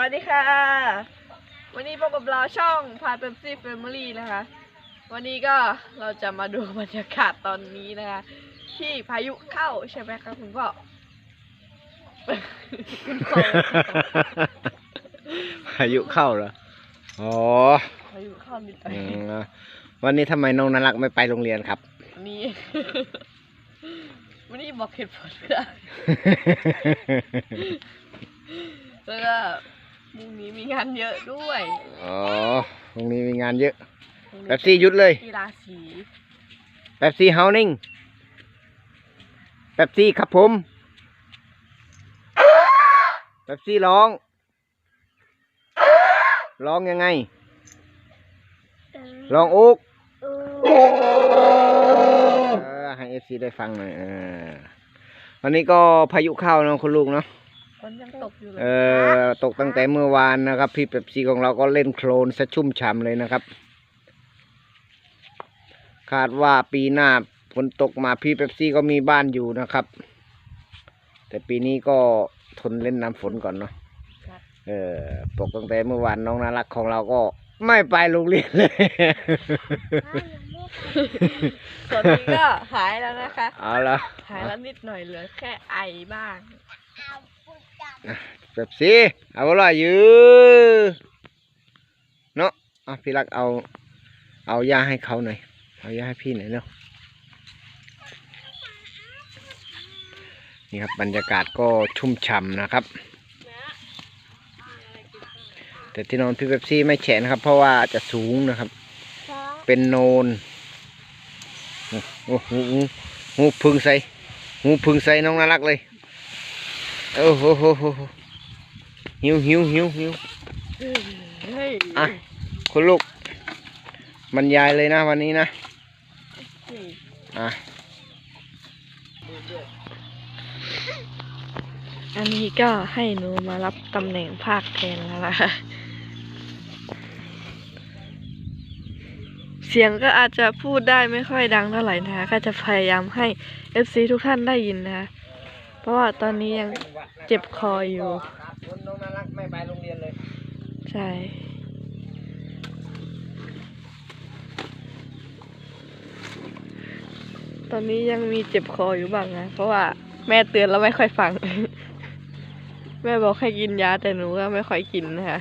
วัสดีค่ะ วันนี้พบกับเราช่องพาเ e ปซี่แฟมิลี่นะคะ วันนี้ก็เราจะมาดูบรรยากาศตอนนี้นะคะ ที่พายุเข้าใช่ไหมคะคุณพ่อคุณพ่อพายุเข้าเหรออ๋อพายุเข้านิดหน่อยอืมวันนี้ทำไมน้องนารักไม่ไปโรงเรียนครับนี่วันนี้บอกเหตุผลก็ได้ แล้วก็ พรุ่งนี้มีงานเยอะด้วยอ๋อพรุ่งนี้มีงานเยอะพรุ่งนี้แป๊บซี่หยุดเลยกีฬาสีแป๊บซี่เฮานิ่งแป๊บซี่ครับผมแป๊บซี่ร้อง ร้องยังไง ร้องอุกเออให้เอฟซีได้ฟังหน่อยเออวันนี้ก็พายุเข้าเนาะคุณลูกเนาะ ฝนยังตกอยู่เลยเออตกตั้งแต่เมื่อวานนะครับ พี่เป๊ปซี่ของเราก็เล่นโคลนซะชุ่มฉ่ำเลยนะครับ คาดว่าปีหน้าฝนตกมาพี่เป๊ปซี่ก็มีบ้านอยู่นะครับ แต่ปีนี้ก็ทนเล่นน้ำฝนก่อนเนาะครับเออตกตั้งแต่เมื่อวานน้องน่ารักของเราก็ไม่ไปโรงเรียนเลยส่วนนี้ก็หายแล้วนะคะ เอาละหายแล้วนิดหน่อยเหลือแค่ไอบ้าง เป๊ปซี่เอาละยือเนาะพี่รักเอา เอายาให้เขาหน่อยเอายาให้พี่หน่อยเนาะนี่ครับบรรยากาศก็ชุ่มฉ่ำนะครับ แต่ที่นอนพี่เป๊ปซี่ไม่แฉะนะครับ เพราะว่าจะสูงนะครับ เป็นโนนโอ้โหหูพึ่งใส่หูพึ่งใส่น้องน่ารักเลย โอ้โหโหโหโหหิวหิวหิวหิวเฮ้ยอะคุณลูกบรรยายเลยนะวันนี้นะนี่อะอันนี้ก็ให้หนูมารับตำแหน่งภาคแทนแล้วนะคะเสียงก็อาจจะพูดได้ไม่ค่อยดังเท่าไหร่นะคะก็จะพยายามให้ FC ทุกท่านได้ยินนะคะเพ ราะว่าตอนนี้ยังเจ็บคออยู่น้องน่ารักไม่ไปโรงเรียนเลยใช่ ตอนนี้ยังมีเจ็บคออยู่บ้างนะ เพราะว่าแม่เตือนแล้วไม่ค่อยฟัง แม่บอกให้กินยาแต่หนูก็ไม่ค่อยกินนะคะ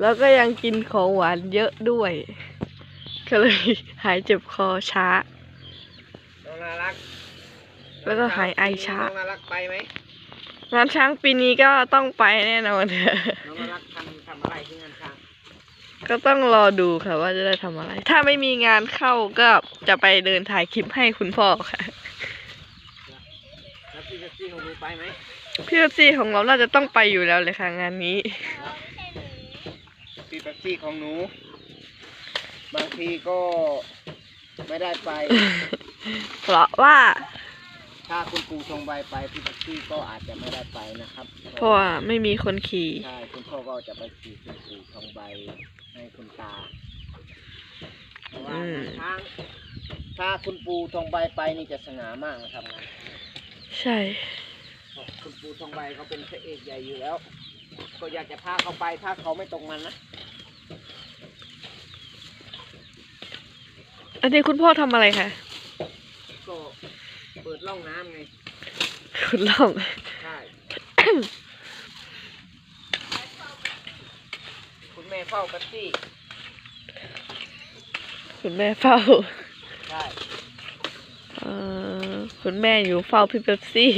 แล้วก็ยังกินของหวานเยอะด้วย ก็เลยหายเจ็บคอช้า น้องน่ารัก แล้วก็หายไอช้า น้องน่ารักไปไหมงานช้างปีนี้ก็ต้องไปแน่นอน น้องน่ารักทำทำอะไรที่งานช้างก็ต้องรอดูค่ะว่าจะได้ทำอะไร ถ้าไม่มีงานเข้าก็จะไปเดินถ่ายคลิปให้คุณพ่อค่ะ แล้วพี่เป๊ปซี่ของหนูไปไหมพี่เอฟซีของเราน่าจะต้องไปอยู่แล้วเลยค่ะงานนี้ พี่เป๊ปซี่ของหนู บางทีก็ไม่ได้ไป เพราะว่า ถ้าคุณปู่ทรงใบไปพี่เป๊ปซี่ก็อาจจะไม่ได้ไปนะครับเพราะว่าไม่มีคนขี่ ใช่คุณพ่อก็จะไปขี่คุณปู่ทองใบให้คุณตาเพราะว่าอืม ทางถ้าคุณปู่ทองใบไปนี่จะสง่ามากนะครับงานใช่ คุณปู่ทองใบเขาเป็นพระเอกใหญ่อยู่แล้ว ก็อยากจะพาเขาไปถ้าเขาไม่ตรงมันนะอันนี้คุณพ่อทำอะไรคะก็ เปิดร่องน้ำไงคุณลองใช่คุณแม่เฝ้าเป๊ปซี่คุณแม่เฝ้าใช่เอ่อคุณแม่อยู่เฝ้าพี่เป๊ปซี่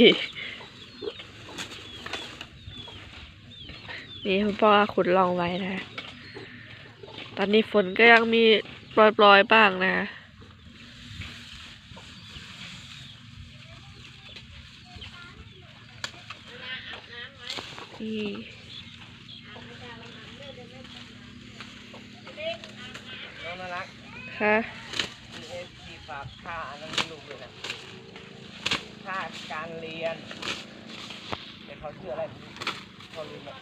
นี่คุณพ่อขุดลองไว้นะ ตอนนี้ฝนก็ยังมีปล่อยๆบ้างนะ นี่น้องน่ารักค่ะมีเอฟซีฝากค่าอันนั้นให้ลูกด้วยนะค่าการเรียนแต่เขาชื่ออะไรเขาลืมแล้ว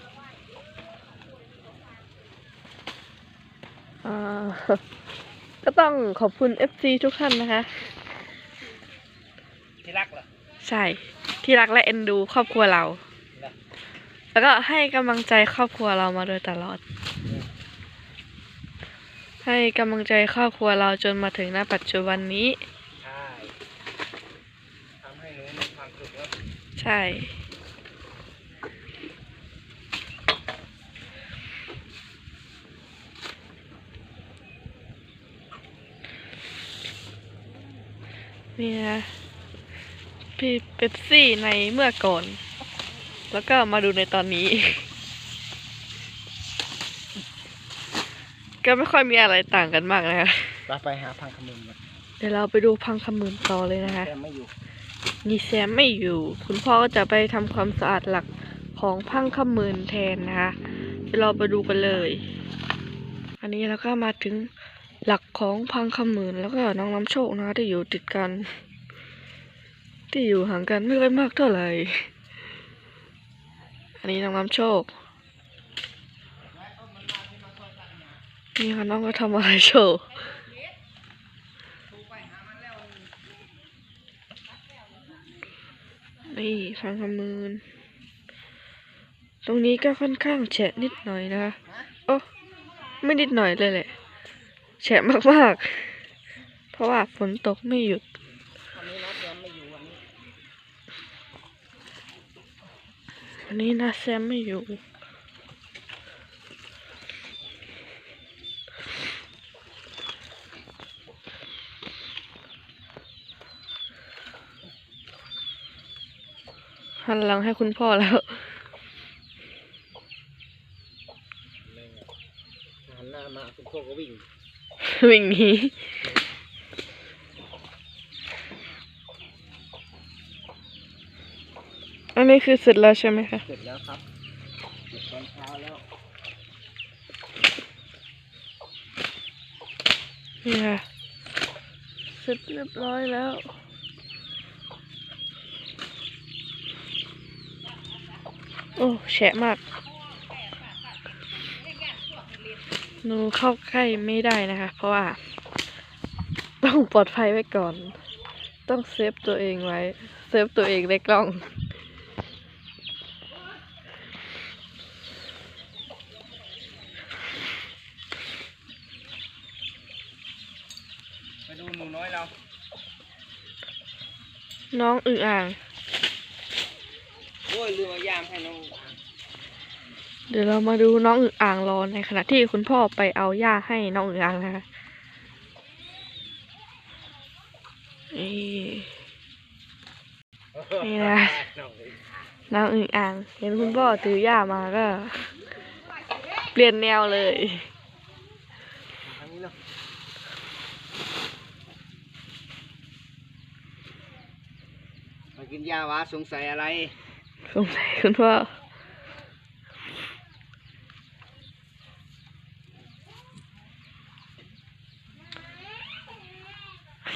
อ่าก็ต้องขอบคุณ FC ทุกท่านนะคะ ที่รักเหรอ ใช่ ที่รักและเอ็นดูครอบครัวเราเหรอ แล้วก็ให้กำลังใจครอบครัวเรามาโดยตลอด ให้กำลังใจครอบครัวเราจนมาถึงณปัจจุบันนี้ ใช่ทำให้หนูมีความสุขแล้วใช่ นี่นะพี่เป๊ปซี่ในเมื่อก่อน แล้วก็มาดูในตอนนี้ ก็ไม่ค่อยมีอะไรต่างกันมากนะคะเราไปหาพังขมุนกันเดี๋ยวเราไปดูพังคำมืนต่อเลยนะคะแต่ไม่อยู่นี่แซมไม่อยู่ คุณพ่อก็จะไปทำความสะอาดหลักของพังขมืนแทนนะคะเดี๋ยวเราไปดูกันเลย อันนี้เราก็มาถึงหลักของพังขมืนแล้วก็น้องน้ำโชคนะคะที่อยู่ติดกัน ที่อยู่ห่างกันไม่ค่อยมากเท่าไหร่ อันนี้น้องน้ำโชค นี่ค่ะน้องก็ทำอะไรโชว์นี่ฟังคำมืนตรงนี้ก็ค่อนข้างแฉะนิดหน่อยนะคะโอ้ไม่นิดหน่อยเลยแหละแฉะมากๆ เพราะว่าฝนตกไม่หยุด วันนี้นะแซมไม่อยู่วันนี้ วันนี้นะแซมไม่อยู่หันหลังให้คุณพ่อแล้วหันหน้ามาคุณพ่อก็วิ่ง วิ่งหนี อันนี้คือเสร็จแล้วใช่ไหมคะ เสร็จแล้วครับเสร็จตอนเช้าแล้ว นี่ค่ะ เสร็จเรียบร้อยแล้ว โอ้ แฉะมาก หนูเข้าใกล้ไม่ได้นะคะ เพราะว่า ต้องปลอดภัยไว้ก่อน ต้องเซฟตัวเองไว้ เซฟตัวเองในกล้อง ไปดูห นูน้อยเรา น้องอึ่งอ่าง โอ้ยลืมเอายามให้น้องเดี๋ยวเรามาดูน้องอึ่งอ่างรอในขณะที่คุณพ่อไปเอาหญ้าให้น้องอึ่งอ่างนะคะนี่นี่นะน้องเอ้ยน้องอึ่งอ่าง เห็นคุณพ่อถือหญ้ามาก็ เปลี่ยนแนวเลย ทางนี้เนาะมา กินยาวะสงสัยอะไร สงสัยคุณพ่อ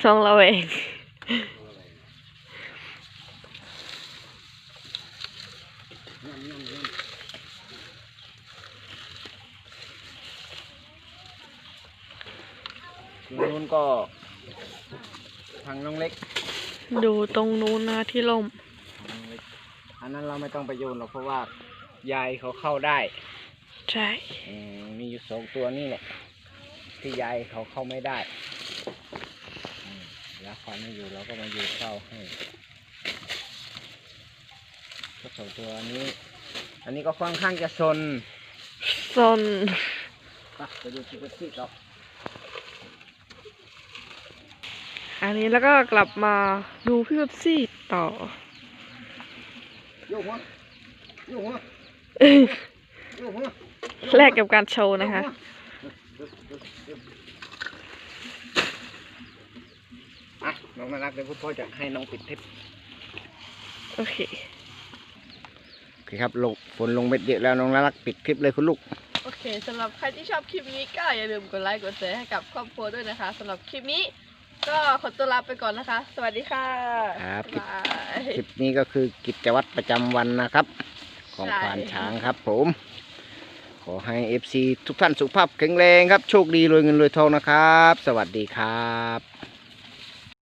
สองเราเองนู้นก็ทางน้องเล็ก ดูตรงนู้นนะที่ล่มน้องเล็กอันนั้นเราไม่ต้องไปโยนหรอกเพราะว่ายายเขาเข้าได้ใช่อืมมีอยู่สองตัวนี่แหละที่ยายเขาเข้าไม่ได้อืมแล้วควานไม่อยู่เราก็มาอยู่เข้าให้ก็สองตัวนี้ อันนี้ก็ค่อนข้างจะซนซน ไปไปดูชิคกี้ต่อ อันนี้แล้วก็กลับมาดูพี่เบบซี่ต่อโยกหัวโยกหัวโยกหัวแลกกับการโชว์นะคะอะน้องน่ารักเดี๋ยวคุณพ่อจะให้น้องปิดเทปโอเคโอเคครับลงฝนลงเม็ดเยอะแล้วน้องน่ารักปิดคลิปเลยคุณลูกโอเคสำหรับใครที่ชอบคลิปนี้ก็อย่าลืมกดไลค์กดแชร์ให้กับครอบครัวด้วยนะคะสำหรับคลิปนี้ ก็ขอตัวลาไปก่อนนะคะ สวัสดีค่ะครับ บ๊ายบาย คลิปนี้ก็คือกิจวัตรประจำวันนะครับ ของใช่ ควานช้างครับผม ขอให้ FC ทุกท่านสุขภาพแข็งแรงครับ โชคดีรวยเงินรวยทองนะครับ สวัสดีครับ